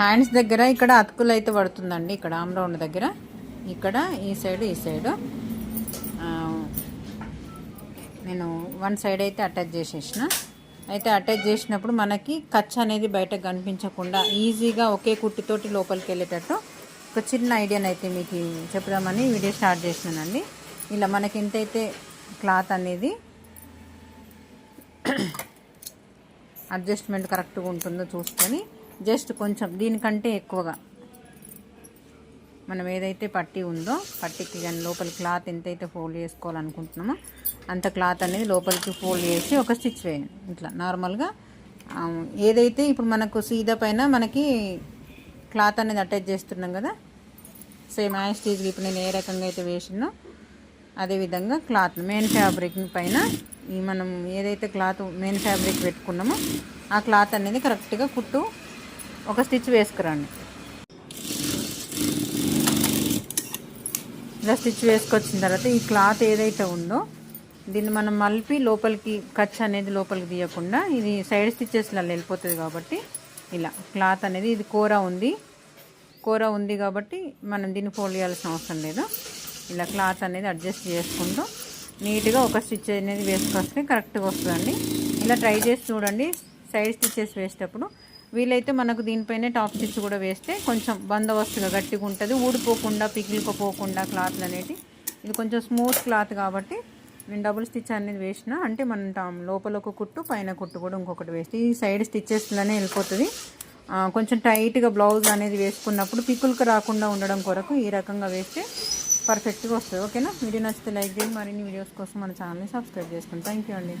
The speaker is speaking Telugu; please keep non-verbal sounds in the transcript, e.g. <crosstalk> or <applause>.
హ్యాండ్స్ దగ్గర ఇక్కడ అతుకులు అయితే పడుతుందండి. ఇక్కడ ఆమ్రౌండ్ దగ్గర. ఇక్కడ ఈ సైడ్ ఈ సైడ్. నేను వన్ సైడ్ అయితే అటాచ్ చేసేసిన. అయితే అటాచ్ చేసినప్పుడు మనకి కచ్చ అనేది బయటకు కనిపించకుండా ఈజీగా ఒకే కుట్టితోటి లోపలికి వెళ్ళేటట్టు ఒక చిన్న ఐడియాని అయితే మీకు చెప్దామని వీడియో స్టార్ట్ చేసినానండి. ఇలా మనకి ఎంతైతే క్లాత్ అనేది <coughs> అడ్జస్ట్మెంట్ కరెక్ట్గా ఉంటుందో చూసుకొని జస్ట్ కొంచెం దీనికంటే ఎక్కువగా. మనం ఏదైతే పట్టీ ఉందో పట్టీకి కానీ లోపల క్లాత్ ఎంతైతే ఫోల్డ్ చేసుకోవాలనుకుంటున్నామో అంత క్లాత్ అనేది లోపలికి ఫోల్డ్ చేసి ఒక స్టిచ్ వేయండి. ఇట్లా నార్మల్గా ఏదైతే ఇప్పుడు మనకు సీదా పైన మనకి క్లాత్ అనేది అటాచ్ చేస్తున్నాం కదా సేమ్ యాజ్ స్టీజ్కి ఇప్పుడు నేను ఏ రకంగా అయితే వేసినో అదేవిధంగా క్లాత్ మెయిన్ ఫ్యాబ్రిక్ పైన ఈ మనం ఏదైతే క్లాత్ మెయిన్ ఫ్యాబ్రిక్ పెట్టుకున్నామో ఆ క్లాత్ అనేది కరెక్ట్గా కుట్టు ఒక స్టిచ్ వేసుకురండి. ఇలా స్టిచ్ వేసుకొచ్చిన తర్వాత ఈ క్లాత్ ఏదైతే ఉందో దీన్ని మనం మలిపి లోపలికి ఖర్చు అనేది లోపలికి తీయకుండా ఇది సైడ్ స్టిచ్చెస్లో వెళ్ళిపోతుంది కాబట్టి ఇలా క్లాత్ అనేది ఇది కూర ఉంది. కూర ఉంది కాబట్టి మనం దీన్ని ఫోల్డ్ చేయాల్సిన అవసరం లేదు. ఇలా క్లాత్ అనేది అడ్జస్ట్ చేసుకుంటూ నీట్గా ఒక స్టిచ్ అనేది వేసుకొస్తే కరెక్ట్గా వస్తుందండి. ఇలా ట్రై చేసి చూడండి. సైడ్ స్టిచ్చెస్ వేసేటప్పుడు వీలైతే మనకు దీనిపైనే టాప్ స్టిచ్ కూడా వేస్తే కొంచెం బందోబస్తుగా గట్టిగా ఉంటుంది. ఊడిపోకుండా పిగిలిపోకుండా క్లాత్లు అనేటి ఇది కొంచెం స్మూత్ క్లాత్ కాబట్టి నేను డబుల్ స్టిచ్ అనేది వేసిన. అంటే మనం లోపల ఒక కుట్టు పైన కుట్టు కూడా ఇంకొకటి వేస్తే. ఈ సైడ్ స్టిచ్చెస్లోనే వెళ్ళిపోతుంది. కొంచెం టైట్గా బ్లౌజ్ అనేది వేసుకున్నప్పుడు పిక్కులకు రాకుండా ఉండడం కొరకు ఈ రకంగా వేస్తే పర్ఫెక్ట్గా వస్తుంది. ఓకేనా? వీడియో నచ్చితే లైక్ చేయండి. మరిన్ని వీడియోస్ కోసం మన ఛానల్ని సబ్స్క్రైబ్ చేసుకోండి థ్యాంక్ యూ అండి.